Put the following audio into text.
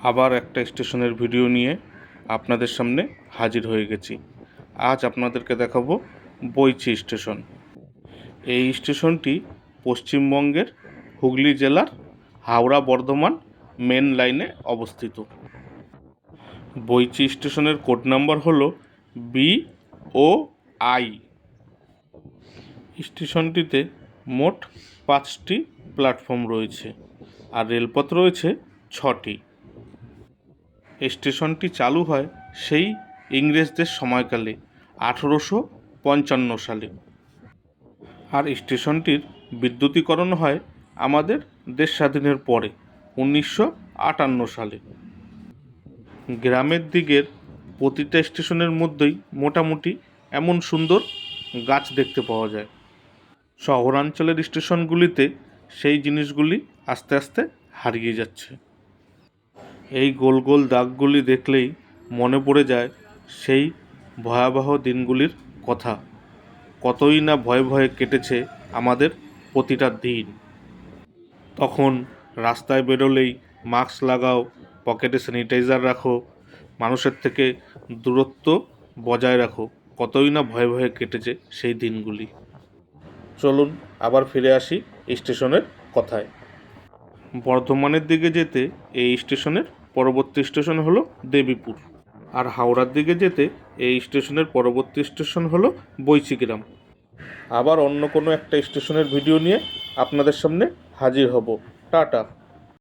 আবার একটা স্টেশনের ভিডিও নিয়ে আপনাদের সামনে হাজির হয়ে গেছি। আজ আপনাদেরকে দেখাবো বইচি স্টেশন। এই স্টেশনটি পশ্চিমবঙ্গের হুগলি জেলার হাওড়া বর্ধমান মেন লাইনে অবস্থিত। বইচি স্টেশনের কোড নাম্বার হল বি ও আই। স্টেশনটিতে মোট পাঁচটি প্ল্যাটফর্ম রয়েছে আর রেলপথ রয়েছে ছটি। স্টেশনটি চালু হয় সেই ইংরেজদের সময়কালে, আঠেরোশো পঞ্চান্ন সালে। আর স্টেশনটির বিদ্যুতীকরণ হয় আমাদের দেশ স্বাধীনের পরে, উনিশশো আটান্ন সালে। গ্রামের দিকের প্রতিটা স্টেশনের মধ্যেই মোটামুটি এমন সুন্দর গাছ দেখতে পাওয়া যায়। শহরাঞ্চলের স্টেশনগুলিতে সেই জিনিসগুলি আস্তে আস্তে হারিয়ে যাচ্ছে। এই গোল গোল দাগগুলি দেখলেই মনে পড়ে যায় সেই ভয়াবহ দিনগুলির কথা। কতই না ভয়ে ভয়ে কেটেছে আমাদের প্রতিটা দিন। তখন রাস্তায় বেরোলেই মাস্ক লাগাও, পকেটে স্যানিটাইজার রাখো, মানুষের থেকে দূরত্ব বজায় রাখো। কতই না ভয়ে ভয়ে কেটেছে সেই দিনগুলি। চলুন আবার ফিরে আসি স্টেশনের কথায়। বর্ধমানের দিকে যেতে এই স্টেশনের পরবর্তী স্টেশন হলো দেবীপুর। আর হাওড়ার দিকে যেতে এই স্টেশনের পরবর্তী স্টেশন হলো বৈচিগ্রাম আবার অন্য কোনো একটা স্টেশনের ভিডিও নিয়ে আপনাদের সামনে হাজির হব। টাটা।